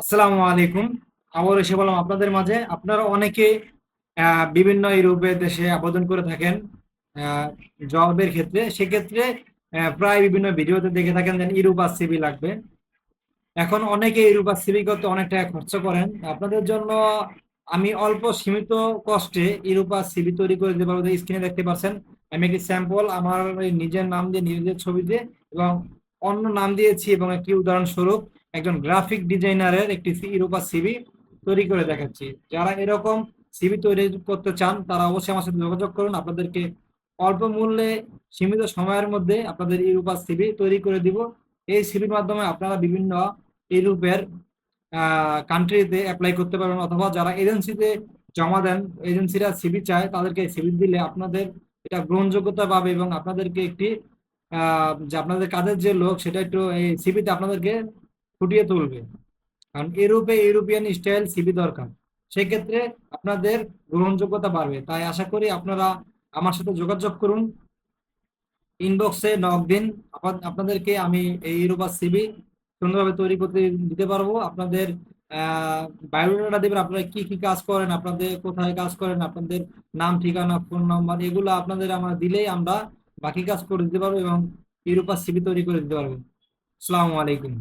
আসসালামু আলাইকুম। আবার এসে বললাম আপনাদের মাঝে, আপনারা অনেকে বিভিন্ন ইউরোপের দেশে আবেদন করে থাকেন জবের ক্ষেত্রে, সেক্ষেত্রে প্রায় বিভিন্ন ভিডিওতে দেখে থাকেন যে ইউরোপার সিভি লাগবে। এখন অনেকে ইউরোপার সিভি করতে অনেক টাকা খরচ করেন। আপনাদের জন্য আমি অল্প সীমিত কষ্টে ইউরোপার সিভি তৈরি করে দিতে পারব স্ক্রিনে দেখতে পাচ্ছেন। আমি একটি স্যাম্পল আমার নিজের নাম দিয়ে, নিজের ছবি দিয়ে এবং অন্য নাম দিয়েছি এবং একটি উদাহরণস্বরূপ। একজন গ্রাফিক ডিজাইনারের একটি ইউরোপা সিভি তৈরি করে দেখাচ্ছি। যারা এরকম সিবি তৈরি করতে চান, তারা অবশ্যই আমার সাথে যোগাযোগ করুন। আপনাদেরকে অল্প মূল্যে সীমিত সময়ের মধ্যে আপনাদের ইউরোপা সিভি তৈরি করে দিব। এই সিভির মাধ্যমে আপনারা বিভিন্ন ইউরোপের কান্ট্রিতে অ্যাপ্লাই করতে পারবেন অথবা যারা এজেন্সিতে জমা দেন এজেন্সিরা সিবি চায়, তাদেরকে সিভি দিলে আপনাদের এটা গ্রহণযোগ্যতা পাবে এবং আপনাদেরকে একটি যে আপনাদের কাজের যে লোক, সেটা একটু এই সিবিতে আপনাদেরকে ফুটিয়ে তুলবে। কারণ ইউরোপে ইউরোপিয়ান স্টাইল সিবি দরকার। সেক্ষেত্রে আপনাদের গ্রহণযোগ্যতা বাড়বে। তাই আশা করি আপনারা আমার সাথে যোগাযোগ করুন। ইনবক্সে নক দিন। আপনাদেরকে আমি এই ইউরোপার সিবি সুন্দরভাবে তৈরি করতে দিতে পারব। আপনাদের বায়োডাটা দেবেন। আপনারা কি কি কাজ করেন? আপনাদের কোথায় কাজ করেন? আপনাদের নাম, ঠিকানা ফোন নাম্বার এগুলো আপনাদের আমরা দিলেই আমরা বাকি কাজ করে দিতে পারব এবং ইউরোপার সিবি তৈরি করে দিতে পারব। আসসালামু আলাইকুম।